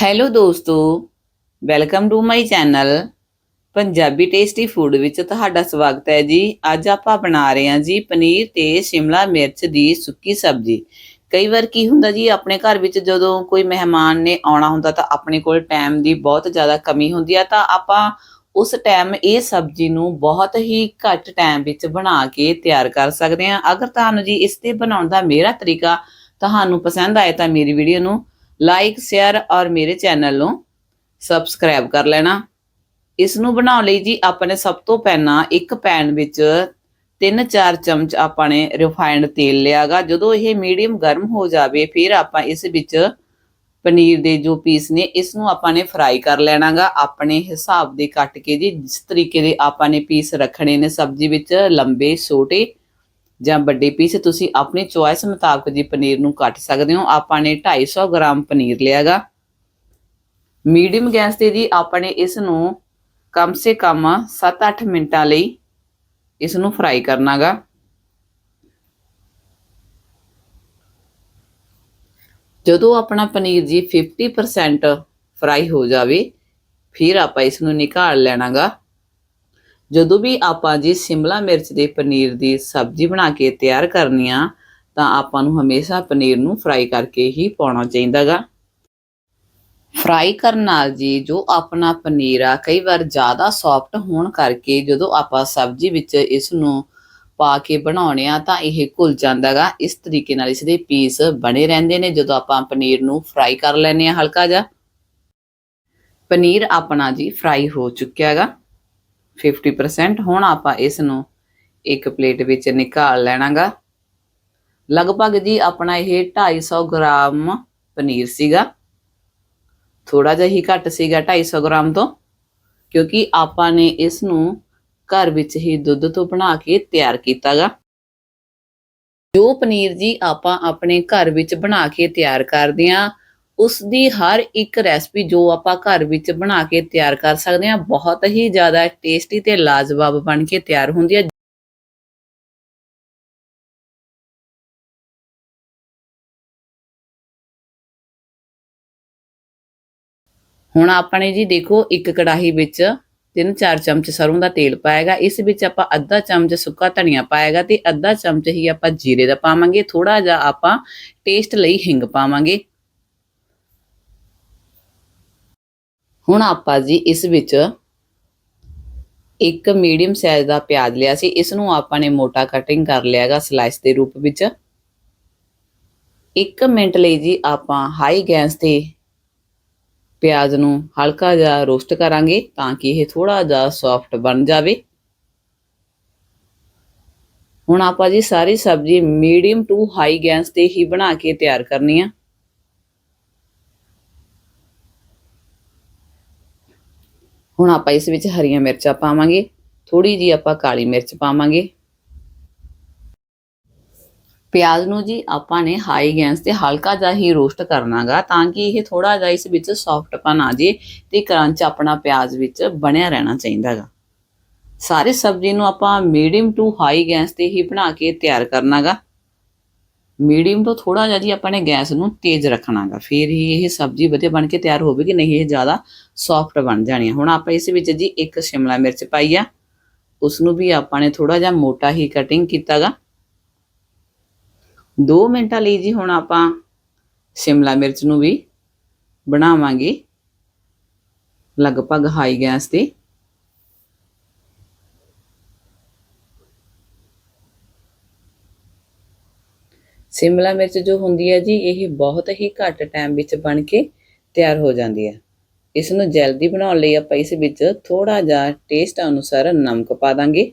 Hello ਦੋਸਤੋ welcome to my channel Punjabi tasty food ਵਿੱਚ ਤੁਹਾਡਾ ਸਵਾਗਤ ਹੈ ਜੀ। ਅੱਜ ਆਪਾਂ ਬਣਾ ਰਹੇ ਹਾਂ ਜੀ ਪਨੀਰ ਤੇ ਸ਼ਿਮਲਾ ਮਿਰਚ ਦੀ ਸੁੱਕੀ ਸਬਜ਼ੀ। ਕਈ ਵਾਰ ਕੀ ਹੁੰਦਾ ਜੀ, ਆਪਣੇ ਘਰ ਵਿੱਚ ਜਦੋਂ ਕੋਈ ਮਹਿਮਾਨ ਨੇ ਆਉਣਾ ਹੁੰਦਾ ਤਾਂ ਆਪਣੇ ਕੋਲ ਟਾਈਮ ਦੀ ਬਹੁਤ ਜ਼ਿਆਦਾ ਕਮੀ ਹੁੰਦੀ ਆ, ਤਾਂ ਆਪਾਂ ਉਸ ਟਾਈਮ ਇਹ ਸਬਜ਼ੀ ਨੂੰ ਬਹੁਤ ਹੀ ਘੱਟ ਟਾਈਮ ਵਿੱਚ ਬਣਾ ਕੇ ਤਿਆਰ ਕਰ ਸਕਦੇ ਹਾਂ। ਅਗਰ ਤੁਹਾਨੂੰ ਜੀ ਇਸ ਤੇ ਬਣਾਉਣ ਦਾ ਮੇਰਾ ਤਰੀਕਾ ਤੁਹਾਨੂੰ ਪਸੰਦ ਆਏ ਤਾਂ ਮੇਰੀ ਵੀਡੀਓ ਨੂੰ ਲਾਈਕ ਸ਼ੇਅਰ ਔਰ ਮੇਰੇ ਚੈਨਲ ਨੂੰ ਸਬਸਕ੍ਰਾਈਬ ਕਰ ਲੈਣਾ। ਇਸ ਨੂੰ ਬਣਾਉਣ ਲਈ ਜੀ ਆਪਾਂ ਨੇ ਸਭ ਤੋਂ ਪਹਿਲਾਂ ਇੱਕ ਪੈਨ ਵਿੱਚ 3-4 ਚਮਚ ਆਪਾਂ ਨੇ ਰਿਫਾਈਨਡ ਤੇਲ ਲਿਆਗਾ। ਜਦੋਂ ਇਹ ਮੀਡੀਅਮ ਗਰਮ ਹੋ ਜਾਵੇ, ਫਿਰ ਆਪਾਂ ਇਸ ਵਿੱਚ ਪਨੀਰ ਦੇ ਜੋ ਪੀਸ ਨੇ ਇਸ ਨੂੰ ਆਪਾਂ ਨੇ ਫਰਾਈ ਕਰ ਲੈਣਾਗਾ। ਆਪਣੇ ਹਿਸਾਬ ਦੇ ਕੱਟ ਕੇ ਜੀ, ਜਿਸ ਤਰੀਕੇ ਦੇ ਆਪਾਂ ਨੇ ਪੀਸ ਰੱਖਣੇ ਨੇ ਸਬਜ਼ੀ ਵਿੱਚ, ਲੰਬੇ, ਛੋਟੇ ਜਾਂ ਵੱਡੇ ਪੀਸ, ਤੁਸੀਂ ਆਪਣੀ ਚੁਆਇਸ ਮੁਤਾਬਕ ਜੀ ਪਨੀਰ ਨੂੰ ਕੱਟ ਸਕਦੇ ਹੋ। ਆਪਾਂ ਨੇ 250 ਗ੍ਰਾਮ ਪਨੀਰ ਲਿਆਗਾ। ਮੀਡੀਅਮ ਗੈਸ ਤੇ ਜੀ ਆਪਾਂ ਨੇ ਇਸ ਨੂੰ ਕਮ ਸੇ ਕਮ 7-8 ਮਿੰਟਾਂ ਲਈ ਇਸ ਨੂੰ ਫਰਾਈ ਕਰਨਾਗਾ। ਜਦੋਂ ਆਪਣਾ ਪਨੀਰ ਜੀ 50% ਫਰਾਈ ਹੋ ਜਾਵੇ, ਫਿਰ ਆਪਾਂ ਇਸ ਨੂੰ ਨਿਕਾਲ ਲੈਣਾਗਾ। ਜਦੋਂ ਵੀ ਆਪਾਂ ਜੀ ਸ਼ਿਮਲਾ ਮਿਰਚ ਦੇ ਪਨੀਰ ਦੀ ਸਬਜ਼ੀ ਬਣਾ ਕੇ ਤਿਆਰ ਕਰਨੀ ਆ, ਤਾਂ ਆਪਾਂ ਨੂੰ ਹਮੇਸ਼ਾ ਪਨੀਰ ਨੂੰ ਫਰਾਈ ਕਰਕੇ ਹੀ ਪਾਉਣਾ ਚਾਹੀਦਾਗਾ ਫਰਾਈ ਕਰਨ ਨਾਲ ਜੀ ਜੋ ਆਪਣਾ ਪਨੀਰ ਆ, ਕਈ ਵਾਰ ਜ਼ਿਆਦਾ ਸੌਫਟ ਹੋਣ ਕਰਕੇ ਜਦੋਂ ਆਪਾਂ ਸਬਜ਼ੀ ਵਿੱਚ ਇਸ ਨੂੰ ਪਾ ਕੇ ਬਣਾਉਣੇ ਆ, ਤਾਂ ਇਹ ਘੁਲ ਜਾਂਦਾਗਾ ਇਸ ਤਰੀਕੇ ਨਾਲ ਇਸ ਦੇ ਪੀਸ ਬਣੇ ਰਹਿੰਦੇ ਨੇ ਜਦੋਂ ਆਪਾਂ ਪਨੀਰ ਨੂੰ ਫਰਾਈ ਕਰ ਲੈਨੇ ਆ ਹਲਕਾ ਜਿਹਾ। ਪਨੀਰ ਆਪਣਾ ਜੀ ਫਰਾਈ ਹੋ ਚੁੱਕਿਆ ਹੈਗਾ 50% ਹੁਣ ਆਪਾਂ ਇਸ ਨੂੰ ਇੱਕ ਪਲੇਟ ਵਿੱਚ ਨਿਕਾਲ ਲੈਣਾਗਾ। ਲਗਭਗ ਜੀ ਆਪਣਾ ਇਹ 250 ਗ੍ਰਾਮ ਪਨੀਰ ਸੀਗਾ। ਥੋੜਾ ਜਿਹਾ ਹੀ ਘੱਟ ਸੀਗਾ 250 ਗ੍ਰਾਮ ਤੋਂ, ਕਿਉਂਕਿ ਆਪਾਂ ਨੇ ਇਸ ਨੂੰ ਘਰ ਵਿੱਚ ਹੀ ਦੁੱਧ ਤੋਂ ਬਣਾ ਕੇ ਤਿਆਰ ਕੀਤਾਗਾ। ਜੋ ਪਨੀਰ ਜੀ ਆਪਾਂ ਆਪਣੇ ਘਰ ਵਿੱਚ ਬਣਾ ਕੇ ਤਿਆਰ ਕਰਦੇ ਆਂ ਉਸ ਦੀ ਹਰ ਇੱਕ ਰੈਸਪੀ ਜੋ ਆਪਾਂ ਘਰ ਵਿੱਚ ਬਣਾ ਕੇ ਤਿਆਰ ਕਰ ਸਕਦੇ ਹਾਂ, ਬਹੁਤ ਹੀ ਜ਼ਿਆਦਾ ਟੇਸਟੀ ਤੇ ਲਾਜਵਾਬ ਬਣ ਕੇ ਤਿਆਰ ਹੁੰਦੀ ਹੈ। ਹੁਣ ਆਪਣੇ ਜੀ ਦੇਖੋ, ਇੱਕ ਕੜਾਹੀ ਵਿੱਚ 3-4 ਚਮਚ ਸਰੋਂ ਦਾ ਤੇਲ ਪਾਏਗਾ। ਇਸ ਵਿੱਚ ਆਪਾਂ ਅੱਧਾ ਚਮਚ ਸੁੱਕਾ ਧਨੀਆ ਪਾਏਗਾ ਤੇ ਅੱਧਾ ਚਮਚ ਹੀ ਆਪਾਂ ਜੀਰੇ ਦਾ ਪਾਵਾਂਗੇ। ਥੋੜਾ ਜਿਹਾ ਆਪਾਂ ਟੇਸਟ ਲਈ ਹਿੰਗ ਪਾਵਾਂਗੇ। ਹੁਣ ਆਪਾਂ ਜੀ ਇਸ ਵਿੱਚ ਇੱਕ ਮੀਡੀਅਮ ਸਾਈਜ਼ ਦਾ ਪਿਆਜ਼ ਲਿਆ ਸੀ ਇਸ ਨੂੰ ਆਪਾਂ ਨੇ ਮੋਟਾ ਕਟਿੰਗ ਕਰ ਲਿਆਗਾ ਸਲਾਈਸ ਦੇ ਰੂਪ ਵਿੱਚ। 1 ਮਿੰਟ ਲਈ ਜੀ ਆਪਾਂ ਹਾਈ ਗੈਸ ਤੇ ਪਿਆਜ਼ ਨੂੰ ਹਲਕਾ ਜਿਹਾ ਰੋਸਟ ਕਰਾਂਗੇ ਤਾਂ ਕਿ ਇਹ ਥੋੜਾ ਜਿਹਾ ਸੌਫਟ ਬਣ ਜਾਵੇ। ਹੁਣ ਆਪਾਂ ਜੀ ਸਾਰੀ ਸਬਜ਼ੀ ਮੀਡੀਅਮ ਟੂ ਹਾਈ ਗੈਸ ਤੇ ਹੀ ਬਣਾ ਕੇ ਤਿਆਰ ਕਰਨੀ ਆ। ਹੁਣ ਆਪਾਂ ਇਸ ਵਿੱਚ ਹਰੀਆਂ ਮਿਰਚਾਂ ਪਾਵਾਂਗੇ ਥੋੜੀ ਜੀ ਆਪਾਂ ਕਾਲੀ ਮਿਰਚ ਪਾਵਾਂਗੇ। ਪਿਆਜ਼ ਨੂੰ ਜੀ ਆਪਾਂ ਨੇ ਹਾਈ ਗੈਸ ਤੇ ਹਲਕਾ ਜਿਹਾ ਹੀ ਰੋਸਟ ਕਰਨਾਗਾ ਤਾਂ ਕਿ ਇਹ ਥੋੜਾ ਜਿਹਾ ਇਸ ਵਿੱਚ ਸੌਫਟਪਨ ਆ ਜੇ ਤੇ ਕਰੰਚ ਆਪਣਾ ਪਿਆਜ਼ ਵਿੱਚ ਬਣਿਆ ਰਹਿਣਾ ਚਾਹੀਦਾਗਾ। ਸਾਰੇ ਸਬਜ਼ੀ ਨੂੰ ਆਪਾਂ ਮੀਡੀਅਮ ਟੂ ਹਾਈ ਗੈਸ ਤੇ ਹੀ ਬਣਾ ਕੇ ਤਿਆਰ ਕਰਨਾਗਾ। ਮੀਡੀਅਮ ਤੋਂ ਥੋੜਾ ਜਿਹਾ ਜੀ ਆਪਾਂ ਨੇ ਗੈਸ ਨੂੰ ਤੇਜ਼ ਰੱਖਣਾਗਾ। ਫਿਰ ਹੀ ਇਹ ਸਬਜ਼ੀ ਵਧੀਆ ਬਣ ਕੇ ਤਿਆਰ ਹੋਵੇਗੀ, ਨਹੀਂ ਇਹ ਜ਼ਿਆਦਾ ਸੌਫਟ ਬਣ ਜਾਣੀ ਹੈ ਹੁਣ ਆਪਾਂ ਇਸ ਵਿੱਚ ਜੀ ਇੱਕ ਸ਼ਿਮਲਾ ਮਿਰਚ ਪਾਈ ਆ। ਉਸ ਨੂੰ ਵੀ ਆਪਾਂ ਨੇ ਥੋੜਾ ਜਿਹਾ ਮੋਟਾ ਹੀ ਕਟਿੰਗ ਕੀਤਾਗਾ। 2 ਮਿੰਟਾਂ ਲਈ ਜੀ ਹੁਣ ਆਪਾਂ ਸ਼ਿਮਲਾ ਮਿਰਚ ਨੂੰ ਵੀ ਬਣਾਵਾਂਗੇ। ਲਗਭਗ ਹਾਈ ਗੈਸ ਤੇ। ਸ਼ਿਮਲਾ ਮਿਰਚ ਜੋ ਹੁੰਦੀ ਹੈ ਜੀ, ਇਹ ਬਹੁਤ ਹੀ ਘੱਟ ਟਾਈਮ ਵਿੱਚ ਬਣ ਕੇ ਤਿਆਰ ਹੋ ਜਾਂਦੀ ਹੈ। ਇਸ ਨੂੰ ਜਲਦੀ ਬਣਾਉਣ ਲਈ ਆਪਾਂ ਇਸ ਵਿੱਚ ਥੋੜਾ ਜਿਹਾ ਟੇਸਟ ਅਨੁਸਾਰ ਨਮਕ ਪਾ ਦਾਂਗੇ।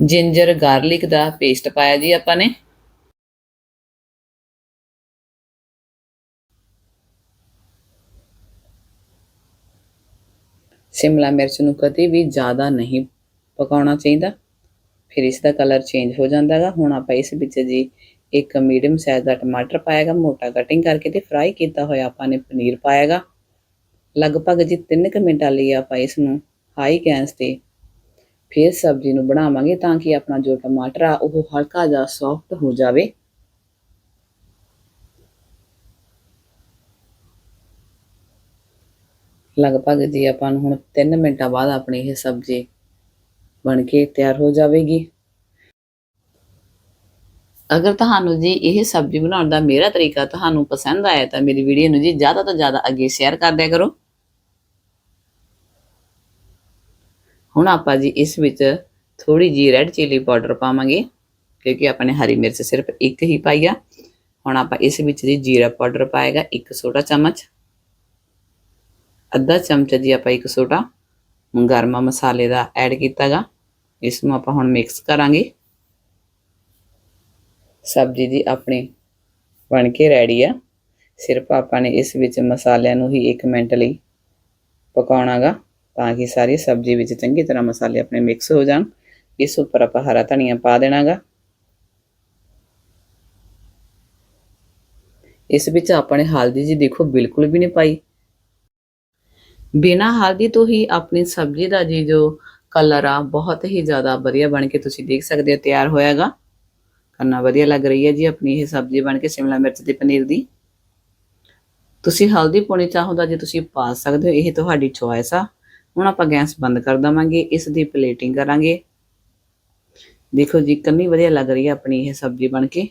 ਜਿੰਜਰ ਗਾਰਲਿਕ ਦਾ ਪੇਸਟ ਪਾਇਆ ਜੀ ਆਪਾਂ ਨੇ। ਸ਼ਿਮਲਾ ਮਿਰਚ ਨੂੰ ਕਦੇ ਵੀ ਜ਼ਿਆਦਾ ਨਹੀਂ ਪਕਾਉਣਾ ਚਾਹੀਦਾ। ਫਿਰ ਇਸ ਦਾ ਕਲਰ ਚੇਂਜ ਹੋ ਜਾਂਦਾ ਹੈਗਾ ਹੁਣ ਆਪਾਂ ਇਸ ਵਿੱਚ ਜੀ ਇੱਕ ਮੀਡੀਅਮ ਸਾਈਜ਼ ਦਾ ਟਮਾਟਰ ਪਾਏਗਾ ਮੋਟਾ ਕਟਿੰਗ ਕਰਕੇ ਤੇ ਫਰਾਈ ਕੀਤਾ ਹੋਇਆ ਆਪਾਂ ਨੇ ਪਨੀਰ ਪਾਏਗਾ ਲਗਭਗ ਜੀ 3 ਮਿੰਟਾਂ ਲਈ ਆਪਾਂ ਇਸ ਨੂੰ ਹਾਈ ਗੈਸ ਤੇ ਫਿਰ ਸਬਜ਼ੀ ਨੂੰ ਬਣਾਵਾਂਗੇ ਤਾਂ ਕਿ ਆਪਣਾ ਜੋ ਟਮਾਟਰ ਆ, ਉਹ ਹਲਕਾ ਜਿਹਾ ਸੌਫਟ ਹੋ ਜਾਵੇ। ਲਗਭਗ ਜੀ ਆਪਾਂ ਨੂੰ ਹੁਣ 3 ਮਿੰਟਾਂ ਬਾਅਦ ਆਪਣੀ ਇਹ ਸਬਜ਼ੀ ਬਣ ਕੇ ਤਿਆਰ ਹੋ ਜਾਵੇਗੀ। ਅਗਰ ਤੁਹਾਨੂੰ ਜੀ ਇਹ ਸਬਜ਼ੀ ਬਣਾਉਣ ਦਾ ਮੇਰਾ ਤਰੀਕਾ ਤੁਹਾਨੂੰ ਪਸੰਦ ਆਇਆ ਤਾਂ ਮੇਰੀ ਵੀਡੀਓ ਨੂੰ ਜੀ ਜ਼ਿਆਦਾ ਤੋਂ ਜ਼ਿਆਦਾ ਅੱਗੇ ਸ਼ੇਅਰ ਕਰ ਦਿਆ ਕਰੋ। ਹੁਣ ਆਪਾਂ ਜੀ ਇਸ ਵਿੱਚ ਥੋੜੀ ਜੀ ਰੈੱਡ ਚਿਲੀ ਪਾਊਡਰ ਪਾਵਾਂਗੇ, ਕਿਉਂਕਿ ਆਪਾਂ ਨੇ ਹਰੀ ਮਿਰਚ ਸਿਰਫ ਇੱਕ ਹੀ ਪਾਈ ਆ। ਹੁਣ ਆਪਾਂ ਇਸ ਵਿੱਚ ਜੀ ਜੀਰਾ ਪਾਊਡਰ ਪਾਏਗਾ ਇੱਕ ਛੋਟਾ ਚਮਚ। ਅੱਧਾ ਚਮਚ ਜੀ ਆਪਾਂ ਇੱਕ ਛੋਟਾ ਗਰਮ ਮਸਾਲੇ ਦਾ ਐਡ ਕੀਤਾਗਾ। ਇਸ ਨੂੰ ਆਪਾਂ ਹੁਣ ਮਿਕਸ ਕਰਾਂਗੇ। ਸਬਜ਼ੀ ਦੀ ਆਪਣੀ ਬਣ ਕੇ ਰੈਡੀ ਆ। ਸਿਰਫ ਆਪਾਂ ਨੇ ਇਸ ਵਿੱਚ ਮਸਾਲਿਆਂ ਨੂੰ ਹੀ 1 ਮਿੰਟ ਲਈ ਪਕਾਉਣਾਗਾ ਤਾਂ ਕਿ ਸਾਰੀ ਸਬਜ਼ੀ ਵਿੱਚ ਚੰਗੀ ਤਰ੍ਹਾਂ ਮਸਾਲੇ ਆਪਣੇ ਮਿਕਸ ਹੋ ਜਾਣ। ਇਸ ਉੱਪਰ ਆਪਾਂ ਹਰਾ ਧਨੀਆ ਪਾ ਦੇਣਾਗਾ। ਇਸ ਵਿੱਚ ਆਪਾਂ ਨੇ ਹਲਦੀ ਜੀ ਦੇਖੋ ਬਿਲਕੁਲ ਵੀ ਨਹੀਂ ਪਾਈ। ਬਿਨਾ ਹਲਦੀ ਤੋਂ ਹੀ ਆਪਣੀ ਸਬਜ਼ੀ ਦਾ ਜੀ ਜੋ ਕਲਰ ਆ, ਬਹੁਤ ਹੀ ਜ਼ਿਆਦਾ ਵਧੀਆ ਬਣ ਕੇ ਤੁਸੀਂ ਦੇਖ ਸਕਦੇ ਹੋ, ਤਿਆਰ ਹੋਇਆਗਾ। ਕਰਨਾ ਵਧੀਆ ਲੱਗ ਰਹੀ ਹੈ ਜੀ ਆਪਣੀ ਇਹ ਸਬਜ਼ੀ ਬਣ ਕੇ ਸ਼ਿਮਲਾ ਮਿਰਚ ਤੇ ਪਨੀਰ ਦੀ। ਤੁਸੀਂ ਹਲਦੀ ਪਾਉਣੀ ਚਾਹੋ ਤਾਂ ਜੇ ਤੁਸੀਂ ਪਾ ਸਕਦੇ ਹੋ, ਇਹ ਤੁਹਾਡੀ ਚੋਇਸ ਆ। ਹੁਣ ਆਪਾਂ ਗੈਸ ਬੰਦ ਕਰ ਦਵਾਂਗੇ, ਇਸ ਦੀ ਪਲੇਟਿੰਗ ਕਰਾਂਗੇ। ਦੇਖੋ ਜੀ, ਕਿੰਨੀ ਵਧੀਆ ਲੱਗ ਰਹੀ ਹੈ ਆਪਣੀ ਇਹ ਸਬਜ਼ੀ ਬਣ ਕੇ।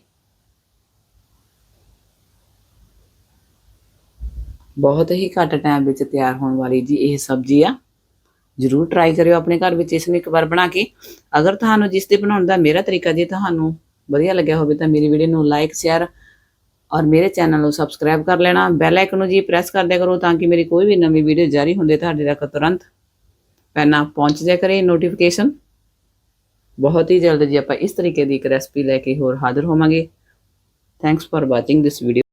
ਬਹੁਤ ਹੀ ਘੱਟ ਟਾਈਮ ਵਿੱਚ ਤਿਆਰ ਹੋਣ ਵਾਲੀ ਜੀ ਇਹ ਸਬਜ਼ੀ ਆ। ਜਰੂਰ ਟਰਾਈ ਕਰਿਓ ਆਪਣੇ ਘਰ ਵਿੱਚ, ਇਸ ਨੂੰ ਇੱਕ ਵਾਰ ਬਣਾ ਕੇ। ਅਗਰ ਤੁਹਾਨੂੰ ਜਿਸ ਦੇ ਬਣਾਉਣ ਦਾ ਮੇਰਾ ਤਰੀਕਾ ਜੇ, ਤੁਹਾਨੂੰ ਵਧੀਆ ਲੱਗਿਆ ਹੋਵੇ ਤਾਂ ਮੇਰੀ ਵੀਡੀਓ ਨੂੰ ਲਾਈਕ ਸ਼ੇਅਰ ਔਰ ਮੇਰੇ ਚੈਨਲ ਨੂੰ ਸਬਸਕ੍ਰਾਈਬ ਕਰ ਲੈਣਾ। ਬੈਲ ਆਈਕਨ ਨੂੰ ਜੀ ਪ੍ਰੈਸ ਕਰ ਦਿਆ ਕਰੋ ਤਾਂ ਕਿ ਮੇਰੀ ਕੋਈ ਵੀ ਨਵੀਂ ਵੀਡੀਓ ਜਾਰੀ ਹੁੰਦੇ ਤੁਹਾਡੇ ਤੱਕ ਤੁਰੰਤ ਪਹਿਲਾਂ ਪਹੁੰਚ ਜਾਇਆ ਕਰੇ ਨੋਟੀਫਿਕੇਸ਼ਨ ਬਹੁਤ ਹੀ ਜਲਦ ਜੀ ਆਪਾਂ ਇਸ ਤਰੀਕੇ ਦੀ ਇੱਕ ਰੈਸਪੀ ਲੈ ਕੇ ਹੋਰ ਹਾਜ਼ਰ ਹੋਵਾਂਗੇ। Thanks for watching this video